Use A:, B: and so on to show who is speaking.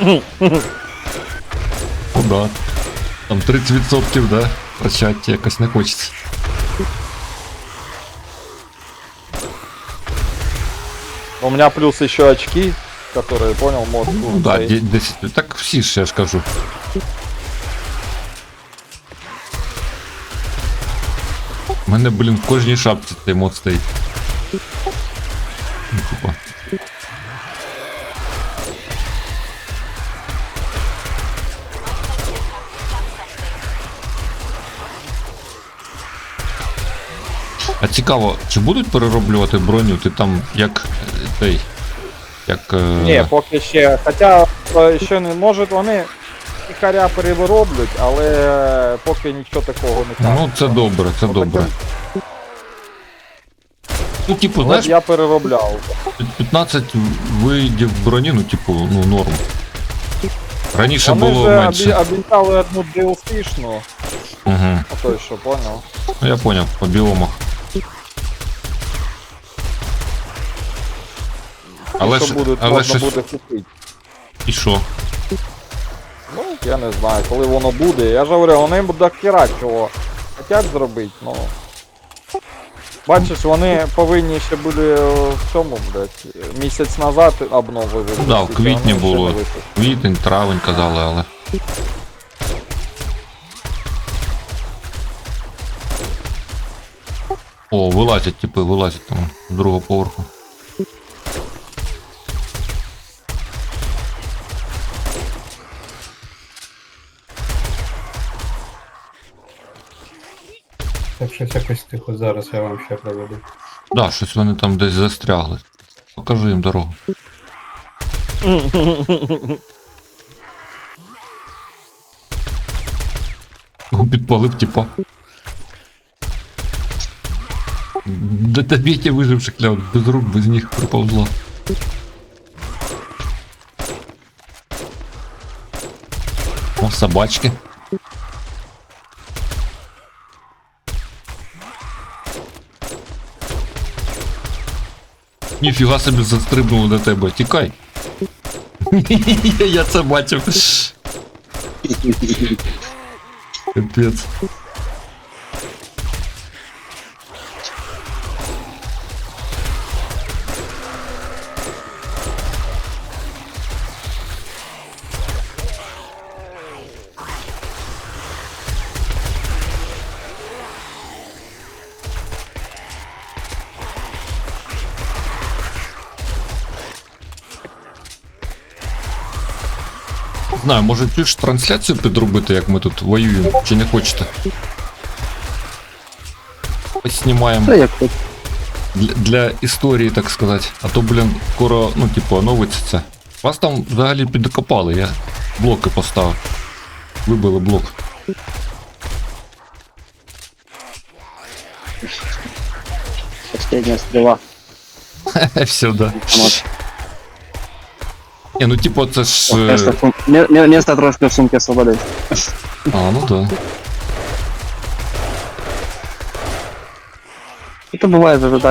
A: Ну да. Там 30%, да? Прощать якось не хочеться.
B: У меня плюс еще очки, которые, понял, мод.
A: Ну да, де- 10. Так всі ж я ж кажу. У мене, блін, в кожній шапці цей мод стоїть. Ну, А цікаво, чи будуть перероблювати броню? Ти там як е, цей. Як. е,
B: Ні, поки ще. Хоча е, ще не може вони тихаря перевироблять, але поки нічого такого не кажуть.
A: Ну, це добре, це
B: Ну,
A: добре.
B: таке-
A: Ну, типу,
B: От
A: знаєш,
B: я переробляв.
A: 15 видів броні, ну, типу, ну, норм. Раніше
B: Вони
A: було
B: вже
A: менше.
B: обіцяли одну DLC-шну,
A: Угу.
B: а той що, поняв?
A: Ну, я поняв, по біомах. Але
B: що
A: ж,
B: буде,
A: але
B: можна
A: щось,
B: буде купити.
A: і що?
B: Ну, я не знаю, коли воно буде. Я ж говорю, вони до хіра чого хотять зробити, ну. Бачиш, вони повинні ще були в цьому, блядь, місяць назад обнови випустити.
A: Ну да, в квітні було. Квітень, травень казали, але. О, вилазять, типи, вилазять там з другого поверху.
C: Так щось якось тихо зараз я вам ще проведу.
A: Да, щось вони там десь застрягли. Покажи їм дорогу. О, Підпалив, типа. Да тобі ті виживши кляв, без рук, без ніг приповзла. О, собачки. Ніфіга собі застрибнули до тебе. Тікай. Я це бачив. Капець. Не Знаю, може цю ж трансляцію підробити, як ми тут воюємо, чи не хочете? Поснімаємо
D: Та як тут.
A: для, для історії, так сказати. А то, блін, скоро, ну, типу, оновиться це. Вас там взагалі підкопали, я блоки поставив. Вибили блок.
D: Последня стріла.
A: Все, да. Ні, ну типу, це ж.
D: Место, ме- ме- место трошки в сумке освободить.
A: А, ну да.
D: Это бывает в ожидании.